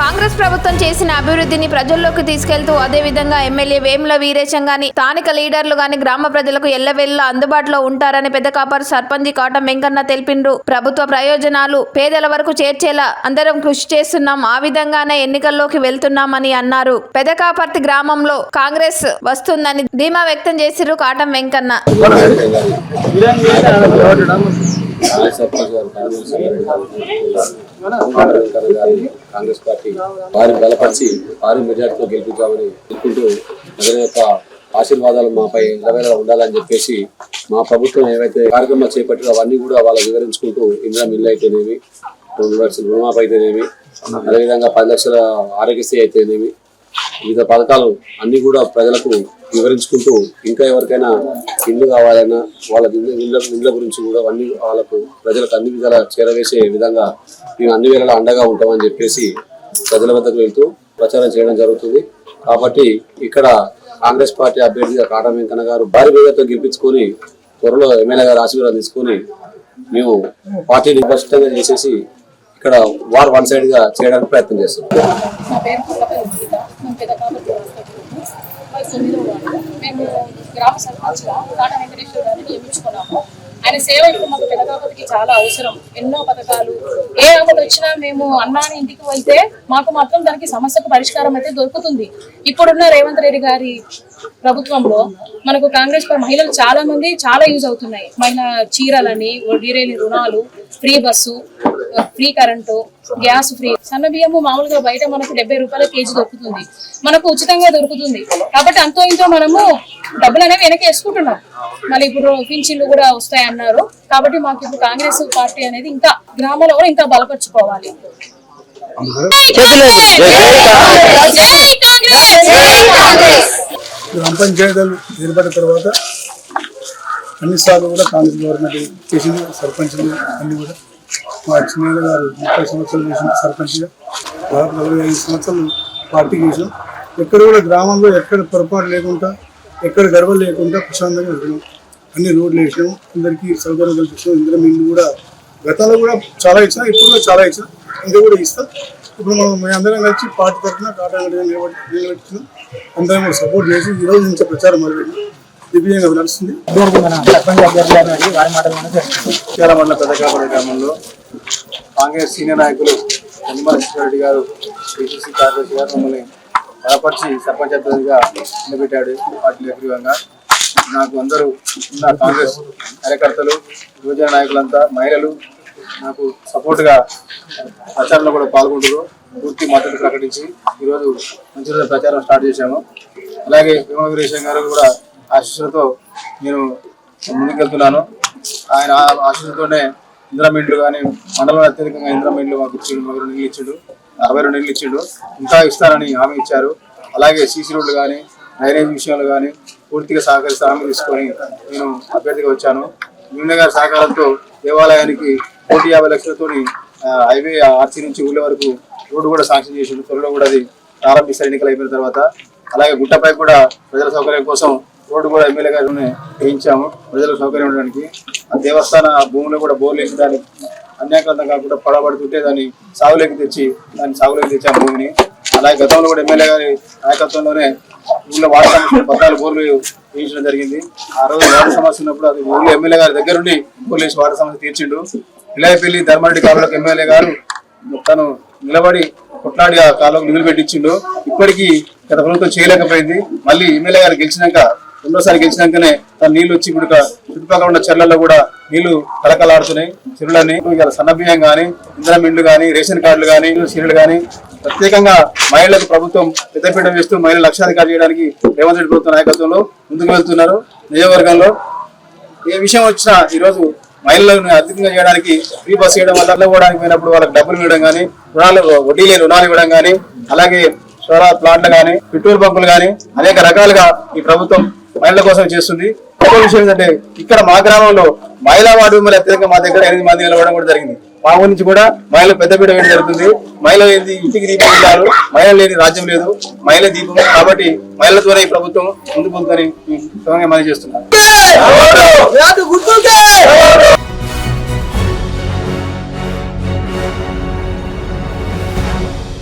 కాంగ్రెస్ ప్రభుత్వం చేసిన అభివృద్ధిని ప్రజల్లోకి తీసుకెళ్తూ అదే విధంగా ఎమ్మెల్యే వేముల వీరేశం గాని స్థానిక లీడర్లు గాని గ్రామ ప్రజలకు ఎల్లవెల్ల అందుబాటులో ఉంటారని పెద్దకాపర్ సర్పంచి కాటం వెంకన్న తెలిపిండ్రు. ప్రభుత్వ ప్రయోజనాలు పేదల వరకు చేర్చేలా అందరం కృషి చేస్తున్నాం. ఆ విధంగానే ఎన్నికల్లోకి వెళ్తున్నామని అన్నారు. పెదకాపర్తి గ్రామంలో కాంగ్రెస్ వస్తుందని ధీమా వ్యక్తం చేసిర్రు కాటం వెంకన్న. కాంగ్రెస్ పార్టీ వారిని బలపరిచి వారి మెజార్టీతో గెలిపించామని చెప్పుకుంటూ నగర యొక్క ఆశీర్వాదాలు మాపై ఎల్లవేళ ఉండాలని చెప్పేసి మా ప్రభుత్వం ఏవైతే కార్యక్రమాలు చేపట్టిన అవన్నీ కూడా వాళ్ళు వివరించుకుంటూ ఇందిరా మిల్లు అయితేనేమి రెండు లక్షల రుణమాఫీ అయితేనేమి అదేవిధంగా పది లక్షల ఆరోగ్యశ్రీ అయితేనేమి వివిధ పథకాలు అన్ని కూడా ప్రజలకు వివరించుకుంటూ ఇంకా ఎవరికైనా ఇల్లు కావాలన్నా వాళ్ళ ఇల్లు ఇళ్ళ ఇళ్ళ గురించి కూడా అన్ని వాళ్ళకు ప్రజలకు అన్ని విధాల చేరవేసే విధంగా మేము అన్ని వేళలా అండగా ఉంటామని చెప్పేసి ప్రజల వద్దకు వెళ్తూ ప్రచారం చేయడం జరుగుతుంది. కాబట్టి ఇక్కడ కాంగ్రెస్ పార్టీ అభ్యర్థిగా కాటం వెంకన్న గారు భారీ వేగంతో గెలిపించుకొని త్వరలో ఎమ్మెల్యే గారు ఆశీర్వాదం తీసుకొని మేము పార్టీని స్పష్టంగా చేసేసి ఇక్కడ వార్ వన్ సైడ్గా చేయడానికి ప్రయత్నం చేస్తున్నాం. పెద్ద కాబట్టి మాది తొమ్మిదో వార్డు మేము గ్రామ సర్పంచ్గా కాట వెంకటేశ్వర గారిని నియమించుకున్నాము. ఆయన సేవ ఇప్పుడు మాకు పెదకాపతికి చాలా అవసరం. ఎన్నో పథకాలు. ఏ ఆపద వచ్చినా మేము అన్నాని ఇంటికి వెళ్తే మాకు మాత్రం దానికి సమస్యకు పరిష్కారం అయితే దొరుకుతుంది. ఇప్పుడున్న రేవంత్ రెడ్డి గారి ప్రభుత్వంలో మనకు కాంగ్రెస్ మహిళలు చాలా మంది చాలా యూజ్ అవుతున్నాయి. మహిళ చీరలని వడ్డీరేని రుణాలు free bus free current gas free. సన్న బియ్యము మామూలుగా బయట మనకు డెబ్బై రూపాయల కేజీ దొరుకుతుంది. మనకు ఉచితంగా దొరుకుతుంది. కాబట్టి అంతో ఇంతో మనము డబ్బులు అనేవి వెనక వేసుకుంటున్నాం. మళ్ళీ ఇప్పుడు పింఛన్లు కూడా వస్తాయి అన్నారు కాబట్టి మాకు ఇప్పుడు కాంగ్రెస్ పార్టీ అనేది ఇంకా గ్రామంలో కూడా ఇంకా బలపరుచుకోవాలి. గ్రామ పంచాయతీలు ఏర్పడిన తర్వాత అన్నిసార్లు కూడా కాంగ్రెస్ గవర్నమెంట్ చేసింది సర్పంచ్లు అన్ని కూడా. మా చిన్న గారు ముప్పై సంవత్సరాలు చేసిన సర్పంచ్గా దాదాపు నలభై ఐదు సంవత్సరాలు పార్టీ చేసాం ఎక్కడ కూడా గ్రామంలో ఎక్కడ పొరపాటు లేకుండా ఎక్కడ గర్వం లేకుండా ప్రశాంతంగా వెళ్ళాం అన్ని రోడ్లు వేసినాం. అందరికీ సౌకర్యం కల్పించాం ఇందులో మేము కూడా గతంలో కూడా చాలా ఇచ్చినా ఇప్పుడు కూడా చాలా ఇచ్చినా ఇంకా కూడా ఇస్తాం. ఇప్పుడు మనం మేము అందరం కలిసి పార్టీ తరఫున కాటా నిలబెట్టి నిలబెట్టుకున్నాం అందరం సపోర్ట్ చేసి ఈ రోజు నుంచి ప్రచారం మొదలుపెట్టినాం. దివ్యంగా నడుస్తుంది. అభ్యర్థి మన సర్పంచ్ గ్రామంలో కాంగ్రెస్ సీనియర్ నాయకులు నిమ్మల రెడ్డి గారు పిసిసి కార్యదర్శి గారు మమ్మల్ని బలపరిచి సర్పంచ్ అభ్యర్థిగా నిలబెట్టాడు పార్టీ అగ్రీవంగా నాకు అందరూ ఉన్న కాంగ్రెస్ కార్యకర్తలు యువజన నాయకులంతా మహిళలు నాకు సపోర్ట్గా ప్రచారంలో కూడా పాల్గొంటారు పూర్తి మద్దతు ప్రకటించి ఈరోజు మంచి రోజు ప్రచారం స్టార్ట్ చేశాము. అలాగే భీమా గారు కూడా ఆశీస్సులతో నేను ముందుకెళ్తున్నాను. ఆయన ఆ ఆశీస్సులతోనే ఇంద్రమిండ్లు కానీ మండలం అత్యధికంగా ఇంద్రమిండ్లు మాకు ఇచ్చిండు మాకు రెండు ఇచ్చిండు అరవై రెండు ఇళ్ళు ఇచ్చిండు. ఇంకా ఇస్తారని హామీ ఇచ్చారు. అలాగే సీసీ రోడ్లు కానీ డ్రైనేజ్ విషయంలో కానీ పూర్తిగా సహకరిస్తే హామీ తీసుకొని నేను అభ్యర్థిగా వచ్చాను. నిన్న గారి సహకారంతో దేవాలయానికి కోటి యాభై లక్షలతోని హైవే ఆర్సీ నుంచి ఊళ్ళ వరకు రోడ్డు కూడా శాంక్షన్ చేసిండు. త్వరలో కూడా అది ప్రారంభిస్తారు ఎన్నికలు అయిపోయిన తర్వాత. అలాగే గుట్టపై కూడా ప్రజల సౌకర్యం కోసం రోడ్డు కూడా ఎమ్మెల్యే గారిని వేయించాము. ప్రజలకు సౌకర్యం ఉండడానికి. ఆ దేవస్థాన భూములు కూడా బోర్లు వేసి దాన్ని అన్యాక్రాంతం కాకుండా పడబడుతుంటే దాన్ని సాగులోకి తెచ్చి దాన్ని సాగులోకి తెచ్చాము భూమిని. అలాగే గతంలో కూడా ఎమ్మెల్యే గారి నాయకత్వంలోనే ఊళ్ళో వాటర్ పద్నాలుగు బోర్లు వేయించడం జరిగింది. ఆ రోజు వాటర్ సమస్య ఉన్నప్పుడు అది ఊళ్ళో ఎమ్మెల్యే గారి దగ్గరుండి బోర్లు వేసి వాటర్ సమస్య తీర్చిండు. ఇలాయపల్లి ధర్మారెడ్డి కాలంలోకి ఎమ్మెల్యే గారు తను నిలబడి కొట్లాడి ఆ కాలంలో నిధులు పెట్టించిండు. ఇప్పటికీ గత ప్రభుత్వం చేయలేకపోయింది. మళ్ళీ ఎమ్మెల్యే గారు గెలిచినాక రెండోసారి గెలిచినాకనే తన నీళ్ళు వచ్చి ఇప్పుడు చుట్టుపక్కల ఉన్న చెర్లలో కూడా నీళ్ళు కలకలాడుతున్నాయి చెరువులని ఇలా సన్నబియ్యం కానీ ఇంధనం ఇండ్లు కానీ రేషన్ కార్డులు కానీ సీరియల్ కానీ ప్రత్యేకంగా మహిళలకు ప్రభుత్వం పెద్దపీఠం వేస్తూ మహిళలు లక్షాధికారి చేయడానికి రేవంత్ రెడ్డి ప్రభుత్వ నాయకత్వంలో ముందుకు వెళ్తున్నారు. నియోజకవర్గంలో ఏ విషయం వచ్చినా ఈరోజు మహిళలను అధికంగా చేయడానికి ఫ్రీ బస్ చేయడం వల్ల పోవడానికి పోయినప్పుడు వాళ్ళకి డబ్బులు ఇవ్వడం కానీ రుణాలు వడ్డీ లేని రుణాలు ఇవ్వడం కానీ అలాగే సోలార్ ప్లాంట్లు కానీ పెట్రోల్ పంపులు కానీ అనేక రకాలుగా ఈ ప్రభుత్వం మహిళల కోసం చేస్తుంది ఒక విషయం ఏంటంటే ఇక్కడ మా గ్రామంలో మహిళా వార్డు మెంబర్లు అత్యధికంగా మా దగ్గర ఎనిమిది మంది నిలవడం కూడా జరిగింది మా ఊరి నుంచి కూడా మహిళలు పెద్దపీట వేయడం జరుగుతుంది మహిళ లేని ఇంటికి దీపం ఇస్తారు మహిళ లేని రాజ్యం లేదు మహిళ దీపం కాబట్టి మహిళలతోనే ఈ ప్రభుత్వం ముందుకు పోతుందని మనం చేస్తున్నాం